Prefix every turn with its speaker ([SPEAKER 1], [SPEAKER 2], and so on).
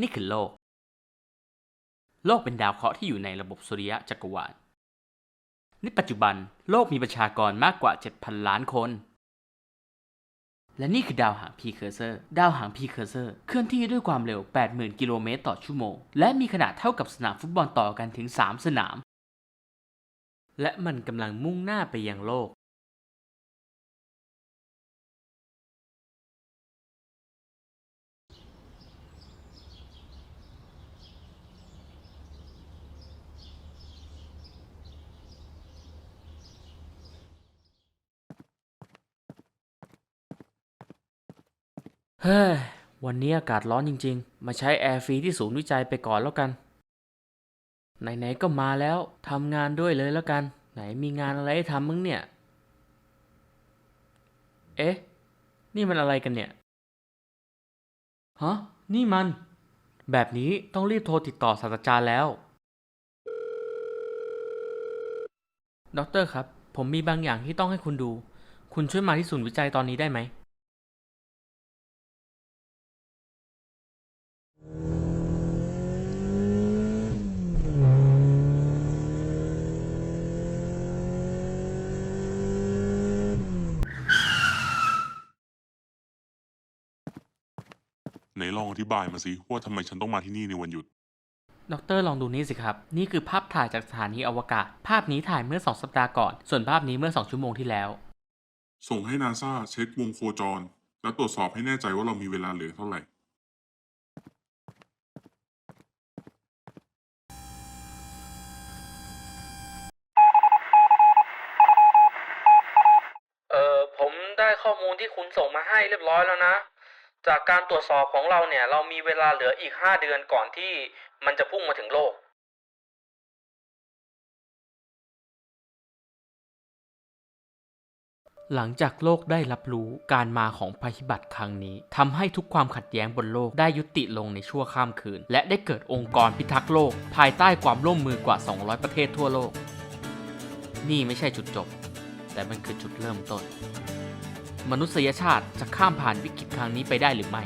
[SPEAKER 1] นี่คือโลก โลกเป็นดาวเคราะห์ที่อยู่ในระบบสุริยะจักรวาล ในปัจจุบันโลกมีประชากรมากกว่า 7,000 ล้านคน และนี่คือดาวหางพีเคอร์เซอร์ ดาวหางพีเคอร์เซอร์เคลื่อนที่ด้วยความเร็ว 80,000 กิโลเมตรต่อชั่วโมง และมีขนาดเท่ากับสนามฟุตบอลต่อกันถึง 3 สนาม และมันกำลังมุ่งหน้าไปยังโลก เฮ้ย วันนี้อากาศร้อนจริง ๆ มาใช้แอร์ฟรีที่ศูนย์วิจัยไปก่อนแล้วกัน ไหนๆก็มาแล้วทำงานด้วยเลยแล้วกัน ไหนมีงานอะไรให้ทำมึงเนี่ย เอ๊ะ นี่มันอะไรกันเนี่ย ฮะ นี่มัน แบบนี้ต้องรีบโทรติดต่อศาสตราจารย์แล้ว ด็อกเตอร์ครับ ผมมีบางอย่างที่ต้องให้คุณดู คุณช่วยมาที่ศูนย์วิจัยตอนนี้ได้ไหม
[SPEAKER 2] ไหนลองอธิบายมาสิว่าทำไมฉันต้องมาที่นี่ในวันหยุด
[SPEAKER 1] ดอกเตอรลองดูนี่สิครับ นี่คือภาพถ่ายจากสถานีอวกาศ ภาพนี้ถ่ายเมื่อ 2 สัปดาห์ก่อน ส่วนภาพนี้เมื่อ 2 ชั่วโมงที่แล้ว
[SPEAKER 2] ส่งให้นาซาเช็ควงโคจร แล้วตรวจสอบให้แน่ใจว่าเรามีเวลาเหลือเท่าไหร่
[SPEAKER 1] เออผมได้ข้อมูลที่คุณส่งมาให้เรียบร้อยแล้วนะ จากการตรวจสอบของเราเนี่ย เรามีเวลาเหลืออีก 5 เดือนก่อนที่มันจะพุ่งมาถึงโลก หลังจากโลกได้รับรู้การมาของภัยพิบัติครั้งนี้ทำให้ทุกความขัดแย้งบนโลกได้ยุติลงในชั่วข้ามคืน และได้เกิดองค์กรพิทักษ์โลก ภายใต้ความร่วมมือกว่า 200 ประเทศทั่วโลก นี่ไม่ใช่จุดจบ แต่มันคือจุดเริ่มต้น มนุษยชาติจะข้ามผ่านวิกฤตครั้งนี้ไปได้หรือไม่